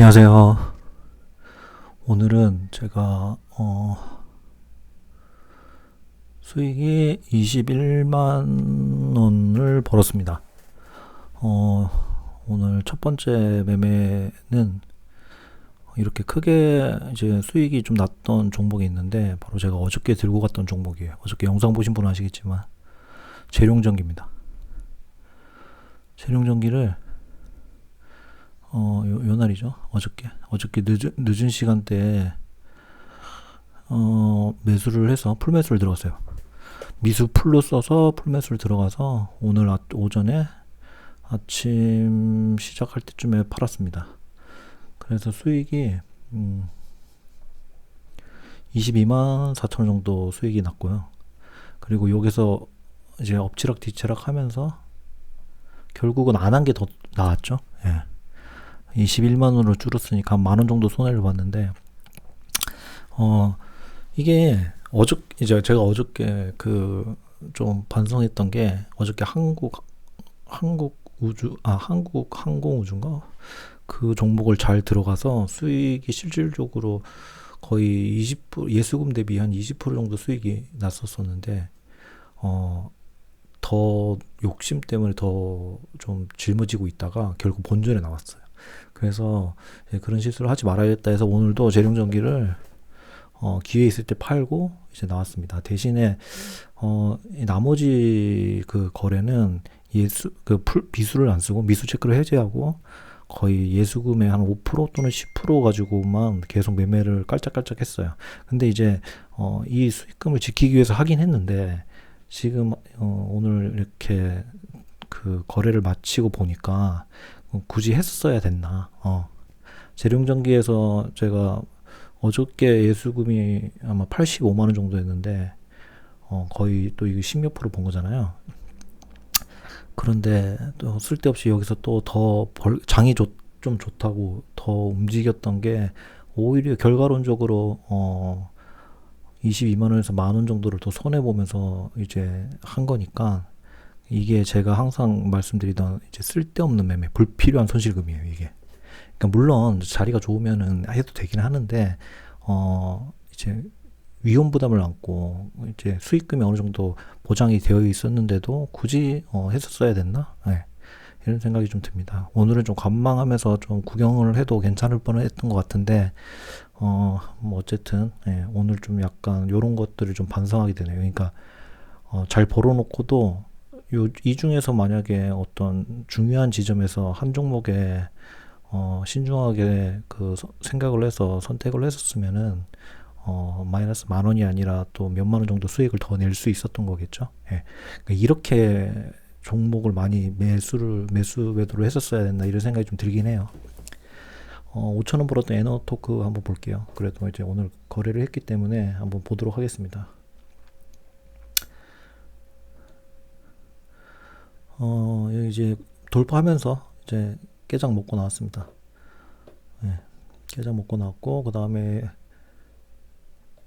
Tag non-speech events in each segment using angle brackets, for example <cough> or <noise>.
안녕하세요. 오늘은 제가 어 수익이 21만 원을 벌었습니다. 어 오늘 첫 번째 매매는 이렇게 크게 이제 수익이 좀 났던 종목이 있는데 바로 제가 어저께 들고 갔던 종목이에요. 어저께 영상 보신 분은 아시겠지만 재룡전기입니다. 재룡전기를 어, 요, 요 날이죠. 어저께. 어저께 늦은, 늦은 시간대에, 어, 매수를 해서 풀매수를 들어갔어요. 미수 풀로 써서 풀매수를 들어가서 오늘 아, 오전에 아침 시작할 때쯤에 팔았습니다. 그래서 수익이, 음, 22만 4천 원 정도 수익이 났고요. 그리고 여기서 이제 엎치락 뒤치락 하면서 결국은 안 한 게 더 나았죠. 예. 21만 원으로 줄었으니까 만 원 정도 손해를 봤는데 어 이게 어저 이제 제가 어저께 그 좀 반성했던 게 어저께 한국 한국 우주 아 한국 항공 우주인가 그 종목을 잘 들어가서 수익이 실질적으로 거의 20% 예수금 대비 한 20% 정도 수익이 났었었는데 어 더 욕심 때문에 더 좀 짊어지고 있다가 결국 본전에 나왔어요. 그래서 그런 실수를 하지 말아야겠다 해서 오늘도 재룡전기를 어, 기회 있을 때 팔고 이제 나왔습니다. 대신에 어, 나머지 그 거래는 예수 그 풀, 비수를 안 쓰고 미수 체크를 해제하고 거의 예수금의 한 5% 또는 10% 가지고만 계속 매매를 깔짝깔짝 했어요. 근데 이제 어, 이 수익금을 지키기 위해서 하긴 했는데 지금 어, 오늘 이렇게 그 거래를 마치고 보니까 어, 굳이 했어야 됐나. 어. 재룡전기에서 제가 어저께 예수금이 아마 85만 원 정도 했는데 어, 거의 또 이거 10몇 프로 본 거잖아요. 그런데 또 쓸데없이 여기서 또더 장이 좋, 좀 좋다고 더 움직였던 게 오히려 결과론적으로 어 22만 원에서 만 원 정도를 더 손해 보면서 이제 한 거니까 이게 제가 항상 말씀드리던 이제 쓸데없는 매매, 불필요한 손실금이에요, 이게. 그러니까 물론 자리가 좋으면은 해도 되긴 하는데 어 이제 위험 부담을 안고 이제 수익금이 어느 정도 보장이 되어 있었는데도 굳이 어 했었어야 됐나? 네. 이런 생각이 좀 듭니다. 오늘은 좀 관망하면서 좀 구경을 해도 괜찮을 뻔했던 것 같은데 어 뭐 어쨌든 예, 오늘 좀 약간 요런 것들을 좀 반성하게 되네요. 그러니까 어, 잘 벌어놓고도 요, 이 중에서 만약에 어떤 중요한 지점에서 한 종목에 어, 신중하게 그 생각을 해서 선택을 했었으면은 어, 마이너스 만 원이 아니라 또 몇만 원 정도 수익을 더 낼 수 있었던 거겠죠. 예. 그러니까 이렇게 종목을 많이 매수를 매수 매도를 했었어야 됐나 이런 생각이 좀 들긴 해요. 어, 5천 원 벌었던 에너토크 한번 볼게요. 그래도 이제 오늘 거래를 했기 때문에 한번 보도록 하겠습니다. 어, 이제 돌파하면서 이제 깨장 먹고 나왔습니다. 네, 깨장 먹고 나왔고, 그 다음에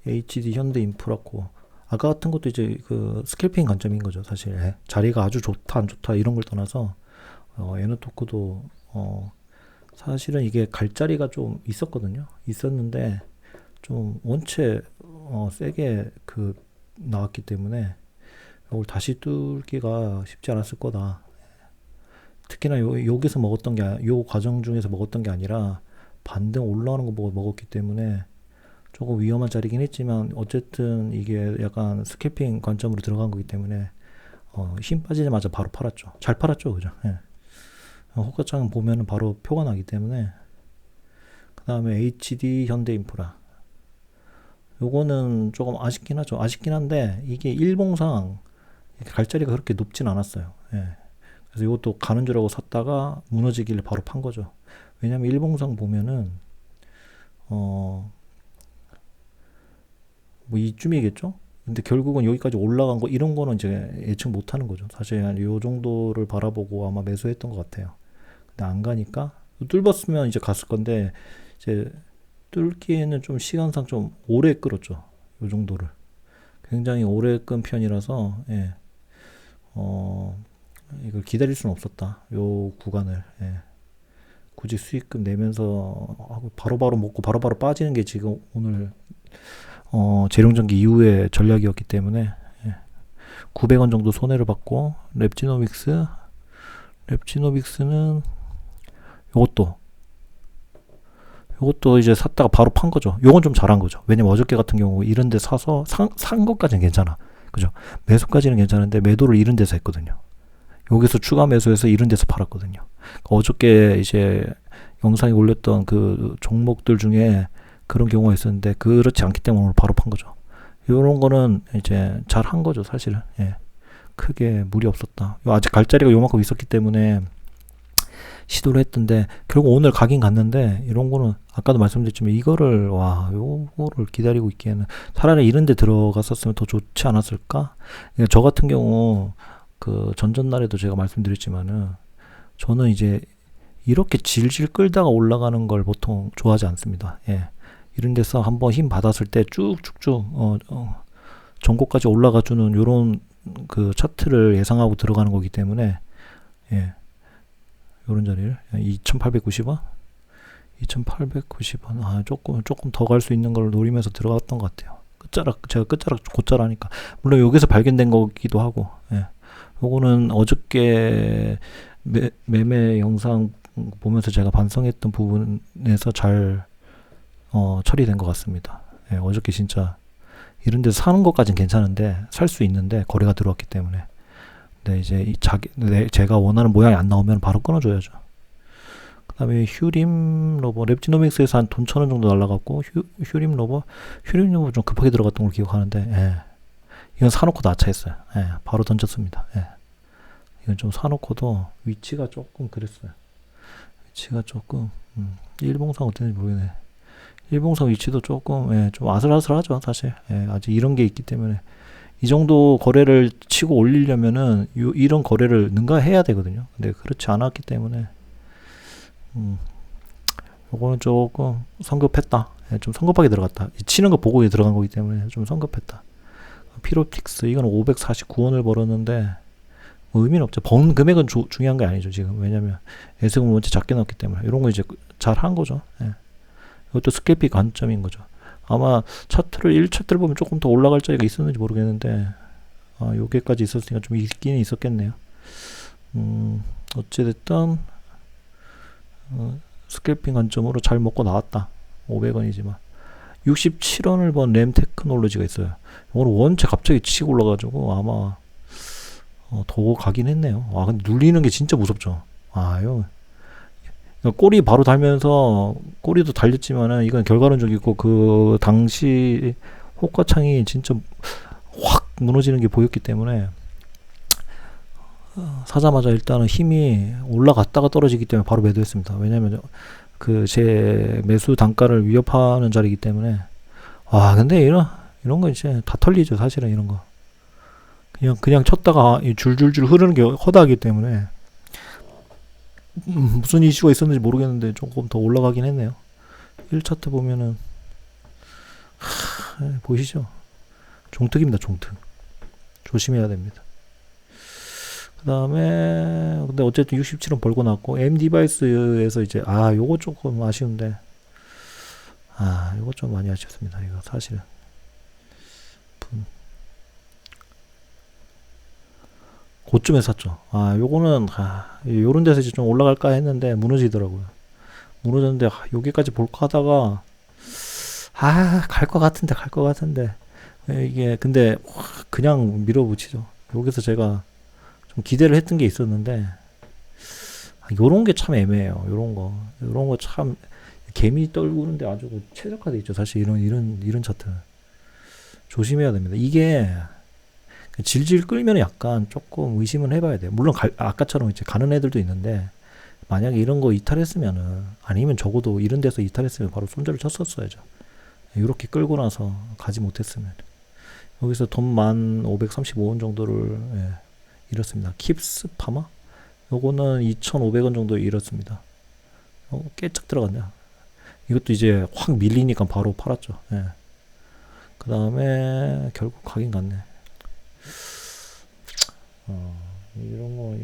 HD 현대 인프라코. 아까 같은 것도 이제 그 스캘핑 관점인 거죠, 사실. 네, 자리가 아주 좋다, 안 좋다, 이런 걸 떠나서, 어, 에너토크도, 어, 사실은 이게 갈 자리가 좀 있었거든요. 있었는데, 좀 원체, 어, 세게 그, 나왔기 때문에, 이걸 다시 뚫기가 쉽지 않았을 거다. 특히나 요, 여기서 먹었던 게, 요 과정 중에서 먹었던 게 아니라 반등 올라오는 거 보고 먹었기 때문에 조금 위험한 자리긴 했지만 어쨌든 이게 약간 스캐핑 관점으로 들어간 거기 때문에 어, 힘 빠지자마자 바로 팔았죠. 잘 팔았죠, 그죠? 예. 호가창 보면은 바로 표가 나기 때문에 그 다음에 HD 현대인프라 요거는 조금 아쉽긴 하죠. 아쉽긴 한데 이게 일봉상 갈 자리가 그렇게 높진 않았어요. 예. 그래서 이것도 가는 줄 알고 샀다가 무너지길래 바로 판 거죠. 왜냐면 일봉상 보면은 어 뭐 이쯤이겠죠? 근데 결국은 여기까지 올라간 거 이런 거는 이제 예측 못 하는 거죠. 사실 한요 정도를 바라보고 아마 매수했던 것 같아요. 근데 안 가니까 뚫었으면 이제 갔을 건데 이제 뚫기에는 좀 시간상 좀 오래 끌었죠. 요 정도를. 굉장히 오래 끈 편이라서 예. 어, 이걸 기다릴 수는 없었다. 요 구간을. 예. 굳이 수익금 내면서 하고 바로바로 먹고 바로바로 빠지는 게 지금 오늘 어, 재룡전기 이후의 전략이었기 때문에 예. 900원 정도 손해를 받고 랩지노믹스 랩지노믹스는 요것도 요것도 이제 샀다가 바로 판 거죠. 요건 좀 잘한 거죠. 왜냐면 어저께 같은 경우 이런 데 사서 산, 산 것까지는 괜찮아. 그죠? 매수까지는 괜찮은데 매도를 이런 데서 했거든요. 여기서 추가 매수해서 이런 데서 팔았거든요. 어저께 이제 영상에 올렸던 그 종목들 중에 그런 경우가 있었는데 그렇지 않기 때문에 오늘 바로 판 거죠. 요런 거는 이제 잘 한 거죠, 사실은. 예. 크게 무리 없었다. 아직 갈 자리가 요만큼 있었기 때문에 시도를 했던데 결국 오늘 가긴 갔는데 이런 거는 아까도 말씀드렸지만 이거를 와 요거를 기다리고 있기에는 차라리 이런 데 들어갔었으면 더 좋지 않았을까? 그러니까 저 같은 경우 그 전전날에도 제가 말씀드렸지만은 저는 이제 이렇게 질질 끌다가 올라가는 걸 보통 좋아하지 않습니다. 예. 이런 데서 한번 힘 받았을 때 쭉쭉쭉 어, 어 전고까지 올라가 주는 요런 그 차트를 예상하고 들어가는 거기 때문에 예. 요런 자리를 2,890원 2,890원 아 조금 조금 더 갈 수 있는 걸 노리면서 들어갔던 것 같아요. 끝자락 제가 끝자락 곧자라니까 물론 여기서 발견된 거기도 하고 예. 요거는 어저께 매, 매매 영상 보면서 제가 반성했던 부분에서 잘 어, 처리된 것 같습니다. 예, 어저께 진짜 이런 데서 사는 것까진 괜찮은데 살 수 있는데 거래가 들어왔기 때문에 네, 이제 이 자기 네, 제가 원하는 모양이 안 나오면 바로 끊어줘야죠. 그다음에 휴림 로버 랩지노믹스에서 한 돈 천 원 정도 날라갔고 휴, 휴림 로버 휴림 로버 좀 급하게 들어갔던 걸 기억하는데 예. 이건 사놓고 나차했어요. 예, 바로 던졌습니다. 예. 이건 좀 사놓고도 위치가 조금 그랬어요. 위치가 조금 음, 일봉상 어땠는지 모르겠네. 일봉상 위치도 조금 예, 좀 아슬아슬하죠 사실. 예, 아직 이런 게 있기 때문에 이 정도 거래를 치고 올리려면은 요, 이런 거래를 능가해야 되거든요. 근데 그렇지 않았기 때문에 음, 요거는 조금 성급했다. 예, 좀 성급하게 들어갔다. 치는 거 보고 들어간 거기 때문에 좀 성급했다. 피로틱스 이건 549원을 벌었는데 뭐 의미는 없죠. 번 금액은 주, 중요한 게 아니죠 지금 왜냐면 예수금 원체 작게 넣었기 때문에 이런 거 이제 잘 한 거죠. 예. 이것도 스케피 관점인 거죠. 아마 차트를 1차트를 보면 조금 더 올라갈 자리가 있었는지 모르겠는데 아, 요게까지 있었으니까 좀 있기는 있었겠네요. 음, 어찌됐든 어, 스캘핑 관점으로 잘 먹고 나왔다. 500원이지만 67원을 번 램 테크놀로지가 있어요. 오늘 원체 갑자기 치고 올라가지고 아마 어, 더 가긴 했네요. 아 근데 눌리는 게 진짜 무섭죠. 아유 꼬리 바로 달면서 꼬리도 달렸지만은 이건 결과론적이고 그 당시 호가창이 진짜 확 무너지는 게 보였기 때문에 어, 사자마자 일단은 힘이 올라갔다가 떨어지기 때문에 바로 매도했습니다. 왜냐면 그 제 매수 단가를 위협하는 자리이기 때문에. 와 근데 이런 이런 거 이제 다 털리죠 사실은 이런 거. 그냥 그냥 쳤다가 줄줄줄 흐르는 게 허다하기 때문에. 음, 무슨 이슈가 있었는지 모르겠는데 조금 더 올라가긴 했네요. 1차트 보면은 하, 예, 보이시죠? 종특입니다, 종특. 조심해야 됩니다. 그 다음에 근데 어쨌든 67원 벌고 났고 M 디바이스에서 이제 아 요거 조금 아쉬운데 아 요거 좀 많이 아쉽습니다. 이거 사실은 고점에 샀죠. 아, 요거는, 아, 요런 데서 이제 좀 올라갈까 했는데 무너지더라고요. 무너졌는데, 아, 여기까지 볼까 하다가, 아, 갈 것 같은데, 갈 것 같은데. 이게, 근데, 그냥 밀어붙이죠. 여기서 제가 좀 기대를 했던 게 있었는데, 아, 요런 게 참 애매해요. 요런 거. 요런 거 참, 개미 떨구는데 아주 최적화돼 있죠. 사실 이런, 이런, 이런 차트. 조심해야 됩니다. 이게, 질질 끌면 약간 조금 의심은 해봐야 돼요. 물론 가, 아까처럼 이제 가는 애들도 있는데 만약에 이런 거 이탈했으면은 아니면 적어도 이런 데서 이탈했으면 바로 손절을 쳤었어야죠. 이렇게 끌고 나서 가지 못했으면 여기서 돈만 535원 정도를 예, 잃었습니다. 킵스 파마? 요거는 2,500원 정도 잃었습니다. 어, 깨쩍 들어갔네요. 이것도 이제 확 밀리니까 바로 팔았죠. 예. 그 다음에 결국 가긴 갔네. 어, 이런 거,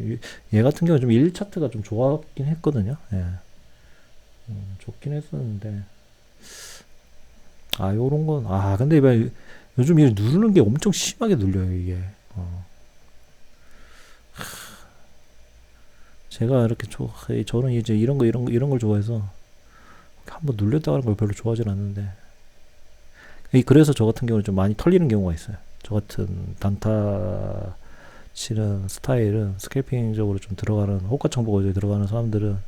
얘 같은 경우 좀 1 차트가 좀 좋았긴 했거든요. 예. 좋긴 했었는데 아 요런 건 아 근데 왜 요즘 이 누르는 게 엄청 심하게 눌려요 이게 어. 하, 제가 이렇게 좋 저는 이제 이런 거 이런 거 이런 걸 좋아해서 한번 눌렸다 가는 걸 별로 좋아하진 않는데 이 그래서 저 같은 경우는 좀 많이 털리는 경우가 있어요 저 같은 단타 치는 스타일은 스케이핑적으로 좀 들어가는 호가 정보가 들어가는 사람들은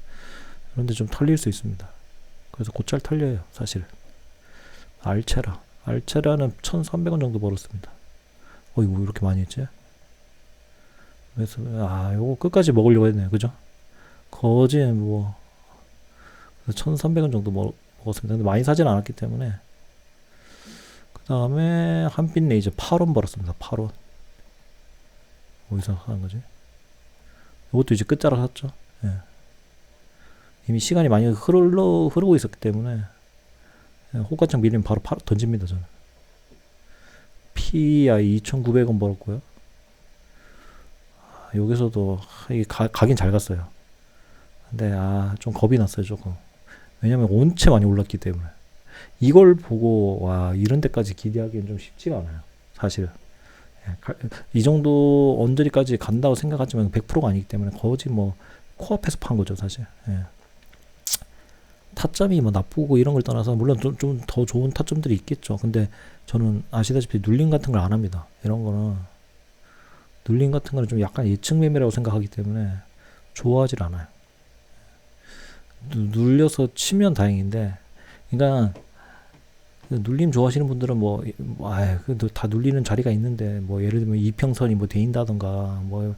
그런데 좀 털릴 수 있습니다. 그래서 곧잘 털려요 사실. 알체라. 알체라는 1300원 정도 벌었습니다. 어이 뭐 이렇게 많이 했지? 그래서 아 요거 끝까지 먹으려고 했네요 그죠? 거지 뭐 1300원 정도 먹, 먹었습니다. 근데 많이 사진 않았기 때문에. 그 다음에 한빛 레이저 8원 벌었습니다. 8원 어디서 하는 거지? 이것도 이제 끝자락 샀죠. 예. 이미 시간이 많이 흐르, 흐르고 있었기 때문에 예, 호가창 밀리면 바로 파, 던집니다 저는. PI 2,900원 벌었고요. 아, 여기서도 이게 가, 가긴 잘 갔어요. 근데 아 좀 겁이 났어요 조금. 왜냐면 온체 많이 올랐기 때문에. 이걸 보고 와 이런 데까지 기대하기는 좀 쉽지가 않아요 사실 예, 가, 이 정도 언저리까지 간다고 생각하지만 100%가 아니기 때문에 거의 뭐 코앞에서 판 거죠 사실 예. 타점이 뭐 나쁘고 이런 걸 떠나서 물론 좀 더 좋은 타점들이 있겠죠. 근데 저는 아시다시피 눌림 같은 걸 안 합니다. 이런 거는 눌림 같은 거는 좀 약간 예측 매매라고 생각하기 때문에 좋아하질 않아요. 눌려서 치면 다행인데, 그러니까 눌림 좋아하시는 분들은 뭐, 아, 다 눌리는 자리가 있는데, 뭐 예를 들면 이평선이 뭐 데인다던가, 뭐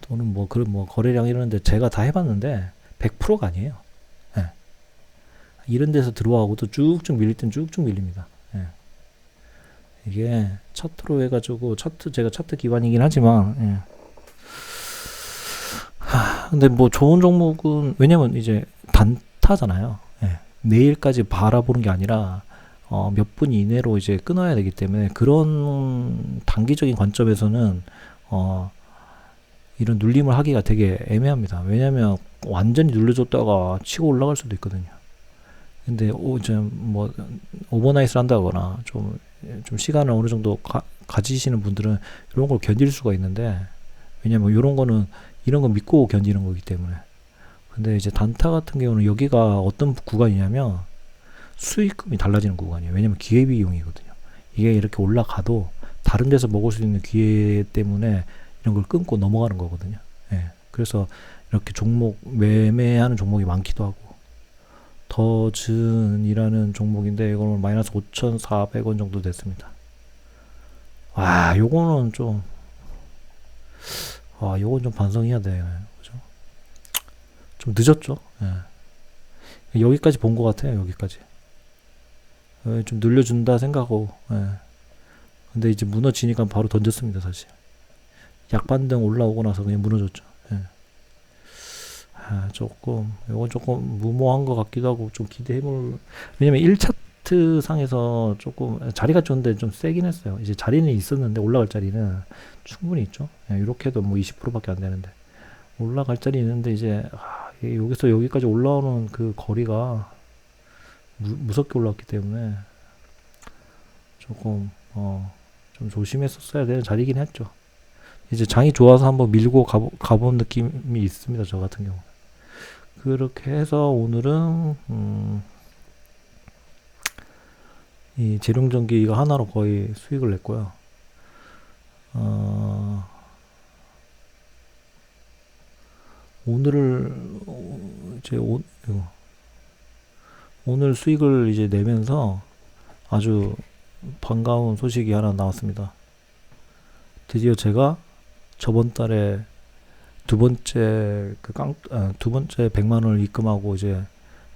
또는 뭐 그런 뭐 거래량 이러는데 제가 다 해봤는데 100%가 아니에요. 이런 데서 들어와고도 쭉쭉 밀릴 땐 쭉쭉 밀립니다. 예. 이게 차트로 해가지고 차트 제가 차트 기반이긴 하지만 예. 하, 근데 뭐 좋은 종목은 왜냐면 이제 단타잖아요. 예. 내일까지 바라보는 게 아니라 어, 몇 분 이내로 이제 끊어야 되기 때문에 그런 단기적인 관점에서는 어, 이런 눌림을 하기가 되게 애매합니다. 왜냐면 완전히 눌려줬다가 치고 올라갈 수도 있거든요. 근데 좀뭐 오버나이트를 한다거나 좀, 좀 시간을 어느 정도 가, 가지시는 분들은 이런 걸 견딜 수가 있는데 왜냐면 이런 거는 이런 거 믿고 견디는 거기 때문에 근데 이제 단타 같은 경우는 여기가 어떤 구간이냐면 수익금이 달라지는 구간이에요 왜냐면 기회비용이거든요 이게 이렇게 올라가도 다른 데서 먹을 수 있는 기회 때문에 이런 걸 끊고 넘어가는 거거든요 예. 그래서 이렇게 종목 매매하는 종목이 많기도 하고 더즌이라는 종목인데 이거는 마이너스 5,400원 정도 됐습니다. 와, 요거는 좀, 와, 요건 좀 반성해야 돼. 그죠? 좀 늦었죠? 예. 여기까지 본 것 같아요, 여기까지. 예, 좀 늘려준다 생각하고, 예. 근데 이제 무너지니까 바로 던졌습니다, 사실. 약반등 올라오고 나서 그냥 무너졌죠. 예. 아, 조금 이건 조금 무모한 것 같기도 하고 좀 기대해볼 왜냐면 1차트 상에서 조금 자리가 좋은데 좀 세긴 했어요 이제 자리는 있었는데 올라갈 자리는 충분히 있죠 예, 이렇게 해도 뭐 20%밖에 안 되는데 올라갈 자리 있는데 이제 아, 여기서 여기까지 올라오는 그 거리가 무, 무섭게 올라왔기 때문에 조금 어, 좀 조심했었어야 되는 자리긴 했죠 이제 장이 좋아서 한번 밀고 가보, 가본 느낌이 있습니다 저 같은 경우 그렇게 해서 오늘은 음, 이 재룡전기 이거 하나로 거의 수익을 냈고요. 어, 오늘을 이제 오, 오늘 수익을 이제 내면서 아주 반가운 소식이 하나 나왔습니다. 드디어 제가 저번 달에 두 번째 그 깡, 아, 두 번째 100만 원을 입금하고 이제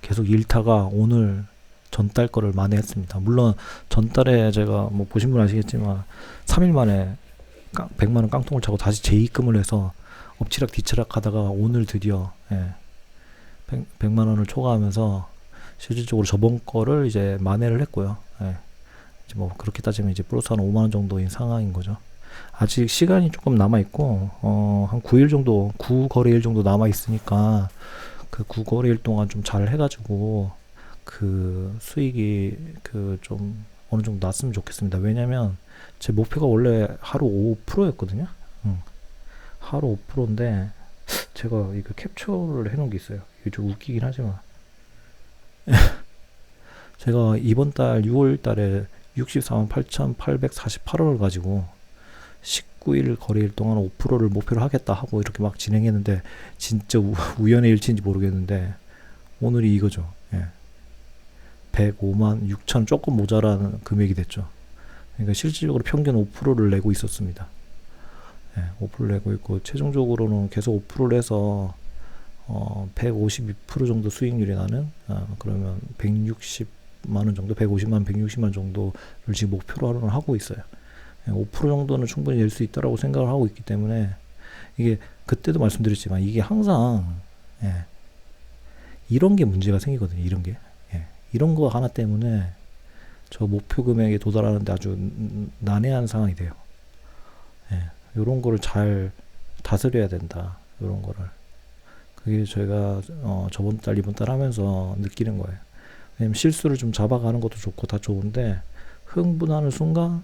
계속 일타가 오늘 전달 거를 만회했습니다. 물론 전달에 제가 뭐 보신 분 아시겠지만 3일 만에 깡, 100만 원 깡통을 차고 다시 재입금을 해서 엎치락 뒤치락 하다가 오늘 드디어 예, 100, 만 원을 초과하면서 실질적으로 저번 거를 이제 만회를 했고요. 예. 이제 뭐 그렇게 따지면 이제 플러스 한 5만 원 정도인 상황인 거죠. 아직 시간이 조금 남아 있고 어, 한 9일 정도 9거래일 정도 남아 있으니까 그 9거래일 동안 좀 잘 해가지고 그 수익이 그 좀 어느 정도 났으면 좋겠습니다. 왜냐면 제 목표가 원래 하루 5%였거든요. 응. 하루 5%인데 제가 이거 캡처를 해놓은 게 있어요. 이게 좀 웃기긴 하지만 <laughs> 제가 이번 달 6월 달에 64만 8,848원을 가지고 19일 거래일 동안 5%를 목표로 하겠다 하고 이렇게 막 진행했는데 진짜 우, <laughs> 우연의 일치인지 모르겠는데 오늘이 이거죠. 예. 105만 6천 조금 모자란 금액이 됐죠. 그러니까 실질적으로 평균 5%를 내고 있었습니다. 예, 5%를 내고 있고 최종적으로는 계속 5%를 해서 어, 152% 정도 수익률이 나는 어, 그러면 160만 원 정도, 150만 원, 160만 원 정도를 지금 목표로 하고 있어요. 예, 5% 정도는 충분히 낼 수 있다라고 생각을 하고 있기 때문에 이게 그때도 말씀드렸지만 이게 항상 예, 이런 게 문제가 생기거든요. 이런 게 예, 이런 거 하나 때문에 저 목표 금액에 도달하는데 아주 난해한 상황이 돼요. 예, 이런 거를 잘 다스려야 된다. 이런 거를 그게 저희가 어, 저번 달 이번 달 하면서 느끼는 거예요. 왜냐면 실수를 좀 잡아가는 것도 좋고 다 좋은데 흥분하는 순간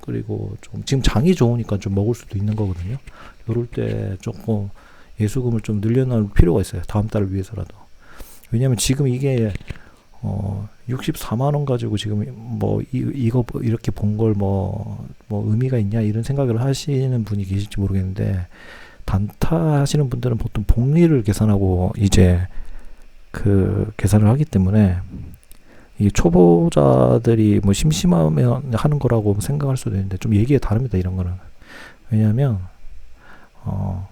그리고 좀 지금 장이 좋으니까 좀 먹을 수도 있는 거거든요. 요럴 때 조금 예수금을 좀 늘려놓을 필요가 있어요. 다음 달을 위해서라도. 왜냐면 지금 이게 어 64만 원 가지고 지금 뭐 이, 이거 이렇게 본 걸 뭐뭐 의미가 있냐 이런 생각을 하시는 분이 계실지 모르겠는데 단타 하시는 분들은 보통 복리를 계산하고 이제 그 계산을 하기 때문에 이 초보자들이 뭐 심심하면 하는 거라고 생각할 수도 있는데 좀 얘기가 다릅니다 이런 거는 왜냐하면 어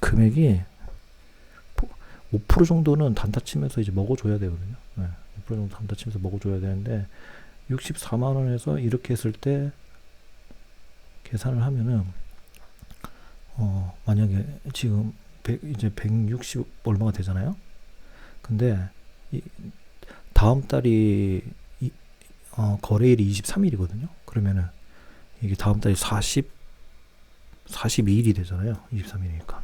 금액이 5% 정도는 단타 치면서 이제 먹어줘야 되거든요. 네, 5% 정도 단타 치면서 먹어줘야 되는데 64만 원에서 이렇게 했을 때 계산을 하면은 어 만약에 지금 100, 이제 160 얼마가 되잖아요. 근데 이 다음 달이 이, 어, 거래일이 23일이거든요. 그러면은 이게 다음 달이 40 42일이 되잖아요. 23일이니까.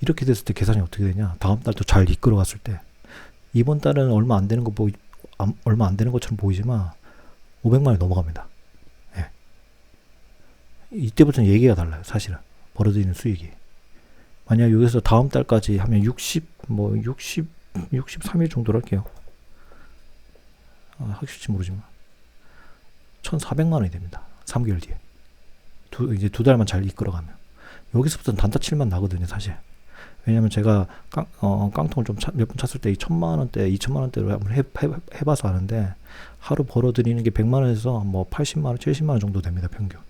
이렇게 됐을 때 계산이 어떻게 되냐? 다음 달도 잘 이끌어 갔을 때 이번 달은 얼마 안 되는 거 보이 안, 얼마 안 되는 것처럼 보이지만 500만 원이 넘어갑니다. 예. 이때부터는 얘기가 달라요. 사실은 벌어들이는 수익이. 만약 여기서 다음 달까지 하면 60 뭐 60 63일 정도로 할게요. 아, 확실히 모르지만 1,400만 원이 됩니다. 3개월 뒤에. 두, 이제 두 달만 잘 이끌어가면. 여기서부터는 단타 칠만 나거든요, 사실. 왜냐면 제가 깡, 어, 깡통을 좀 몇 번 찼을 때 2천만 원대, 2천만 원대로 한번 해, 해, 해봐서 아는데 하루 벌어들이는 게 100만 원에서 뭐 80만 원, 70만 원 정도 됩니다, 평균.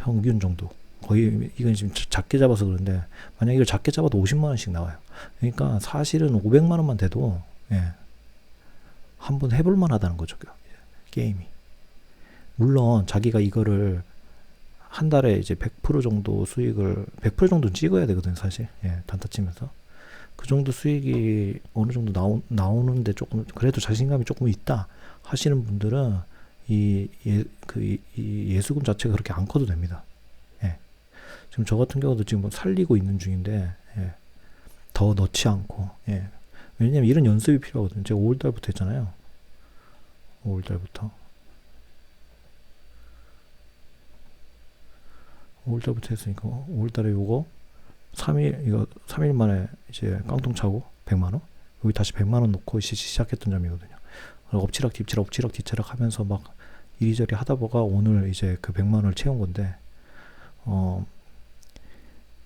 예. 평균 정도. 거의 이건 지금 작게 잡아서 그런데 만약 이걸 작게 잡아도 50만 원씩 나와요. 그러니까 사실은 500만 원만 돼도 예. 한번 해볼 만하다는 거죠. 게임이. 물론 자기가 이거를 한 달에 이제 100% 정도 수익을 100% 정도 찍어야 되거든요, 사실. 예, 단타 치면서. 그 정도 수익이 어느 정도 나오, 나오는데 조금 그래도 자신감이 조금 있다 하시는 분들은 이, 예, 그, 이, 이 예수금 자체가 그렇게 안 커도 됩니다. 예. 지금 저 같은 경우도 지금 뭐 살리고 있는 중인데, 예. 더 넣지 않고, 예. 왜냐면 이런 연습이 필요하거든요. 제가 5월달부터 했잖아요. 5월달부터. 5월달부터 했으니까 5월달에 요거 3일 이거 3일 만에 이제 깡통 차고 100만 원 여기 다시 100만 원 놓고 시작했던 점이거든요. 엎치락 뒤치락 엎치락 뒤치락 하면서 막 이리저리 하다 보가 오늘 이제 그 100만 원을 채운 건데 어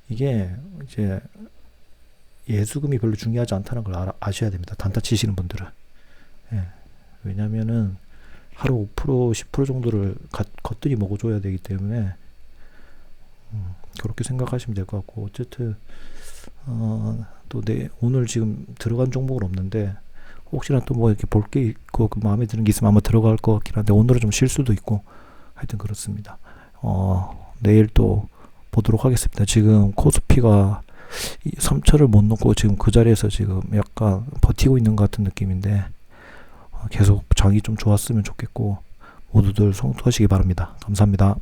이게 이제 예수금이 별로 중요하지 않다는 걸 알아, 아셔야 됩니다. 단타 치시는 분들은. 예. 왜냐면은 하루 5% 10% 정도를 가, 겉들이 먹어줘야 되기 때문에 음, 그렇게 생각하시면 될 것 같고 어쨌든 어, 또 내 오늘 지금 들어간 종목은 없는데 혹시나 또 뭐 이렇게 볼 게 있고 그 마음에 드는 게 있으면 아마 들어갈 것 같긴 한데 오늘은 좀 쉴 수도 있고 하여튼 그렇습니다. 어, 내일 또 보도록 하겠습니다. 지금 코스피가 3차를 못 놓고 지금 그 자리에서 지금 약간 버티고 있는 것 같은 느낌인데 어, 계속 장이 좀 좋았으면 좋겠고 모두들 성투하시기 바랍니다. 감사합니다.